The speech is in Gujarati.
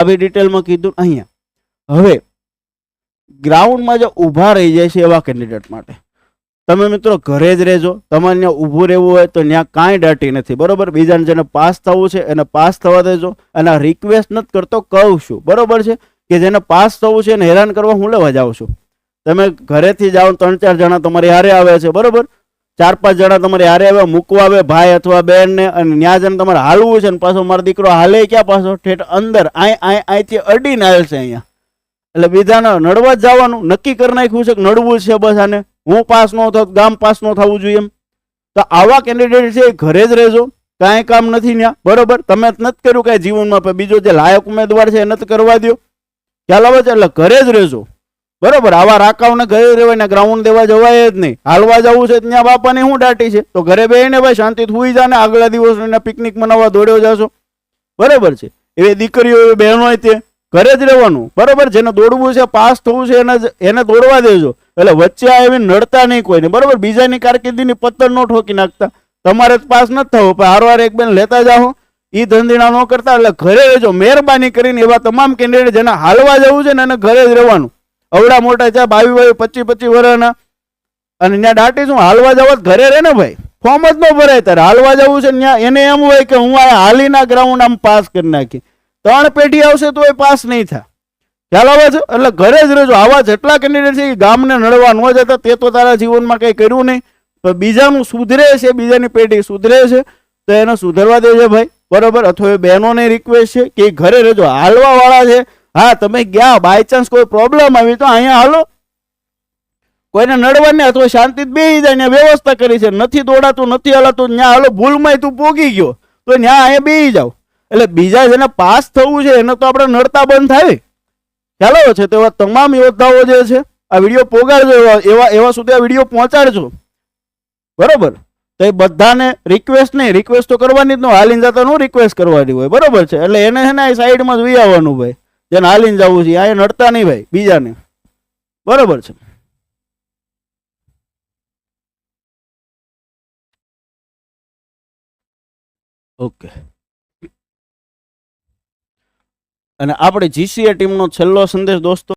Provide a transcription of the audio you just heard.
આવી ડિટેલમાં કીધું અહીંયા. હવે ગ્રાઉન્ડમાં જે ઊભા રહી જાય છે એવા કેન્ડિડેટ માટે. તમે મિત્રો ઘરે જ રહેજો. તમારે ત્યાં ઊભું રહેવું હોય તો ત્યાં કાંઈ દાટી નથી, બરોબર? બીજાને જેને પાસ થવું છે એને પાસ થવા દેજો. અને રિક્વેસ્ટ નથી કરતો, કહું છું. બરોબર છે? કે જેને પાસ થવું છે એને હેરાન કરવા હું લેવા જાઉં છું. તમે ઘરેથી જાઓ ત્રણ ચાર જણા તમારી હારે આવે છે, બરોબર? ચાર પાંચ જણા તમારે હારે આવે, મૂકવા આવે, ભાઈ અથવા બેન ને અને ત્યાં જઈને તમારે હાલવું છે ને પાછો મારો દીકરો હાલે ક્યાં પાછો? ઠેઠ અંદર, આય આય અહીંથી અડીને આવે છે અહીંયા. એટલે બીજાને નડવા જ જવાનું, નક્કી કરી નાખ્યું છે કે નડવું છે બસ આને. હું પાસ ન થાવ, ગામ પાસ ન થવું જોઈએ એમ. તો આવા કેન્ડિડેટ છે એ ઘરે જ રહેજો, કાંઈ કામ નથી ત્યાં બરોબર? તમે નથી કર્યું કાંઈ જીવનમાં, પણ બીજો જે લાયક ઉમેદવાર છે એ નથી કરવા દો ખ્યાલ આવે છે? એટલે ઘરે જ રહેજો. બરોબર, આવા રાકાઓને ઘરે રહેવાય ને ગ્રાઉન્ડ દેવા જવાય જ નહીં. હાલવા જવું છે ત્યાં બાપાની શું દાટી છે? તો ઘરે બેહીને ભાઈ શાંતિથી હુઈ જા ને આગલા દિવસ પિકનિક મનાવવા દોડ્યો જાશો. બરોબર છે. એવી દીકરીઓ, એવી બહેનો તે ઘરે જ રહેવાનું. બરોબર, જેને દોડવું છે, પાસ થવું છે, એને એને દોડવા દેજો. એટલે વચ્ચે આ એવી નડતા નહીં કોઈને. બરોબર, બીજાની કારકિર્દીની પત્તર ન ઠોકી નાખતા. તમારે જ પાસ નથી થવો. પણ હારવાર એક બેન લેતા જાઓ. એ ધંધીણા ન કરતા. એટલે ઘરે રહેજો. મહેરબાની કરીને એવા તમામ કેન્ડિડેટ જેને હાલવા જવું છે ને એને ઘરે જ રહેવાનું. અવડા મોટા છે, બાવી બાવી પચીસ પચીસ વર્ષના અને ત્યાં દાટી શું? હાલવા જવા ઘરે રહે ને ભાઈ? ફોર્મ જ ન ભરાય તારે. હાલવા જવું છે ત્યાં. એને એમ હોય કે હું આ હાલીના ગ્રાઉન્ડ આમ પાસ કરી નાખી ત્રણ પેઢી આવશે તો એ પાસ નહીં થાય. ખ્યાલ આવે છે? એટલે ઘરે જ રહેજો. આવા જેટલા કેન્ડિડેટ છે એ ગામને નડવા ન જતા. તે તો તારા જીવનમાં કંઈ કર્યું નહીં. પણ બીજાનું સુધરે છે, બીજાની પેઢી સુધરે છે, તો એને સુધરવા દેજે ભાઈ. બરોબર? અથવા બહેનોને રિક્વેસ્ટ છે કે ઘરે રહેજો. હાલવાવાળા છે હા, તમે ગયા બાય ચાન્સ કોઈ પ્રોબ્લેમ આવી તો અહીંયા હાલો. કોઈને નડવાને અથવા શાંતિ બે જાય વ્યવસ્થા કરી છે. નથી દોડાતું, નથી હલાતું ત્યાં હાલો, ભૂલમાં તું પોગી ગયો. તો ત્યાં અહીંયા બે જાવ એટલે બીજા જેને પાસ થવું છે, એને તો આપણે નડતા બંધ થાય. આવે છે? તેવા તમામ યોદ્ધાઓ જે છે, આ વીડિયો પોગાડજો, એવા એવા સુધી આ વીડિયો પહોંચાડજો. બરોબર? તો એ બધાને રિક્વેસ્ટ નહીં રિક્વેસ્ટ તો કરવાની જ ન હાલીને જતા નું રિક્વેસ્ટ કરવાની હોય. બરોબર છે? એટલે એને છે ને સાઈડમાં જ વી આવવાનું ભાઈ. જેને હાલીને જવું છે, અહીંયા નડતા નહીં ભાઈ, બીજાને. બરોબર છે. ઓકે. અને આપણે જીસીએ ટીમનો છેલ્લો સંદેશ દોસ્તો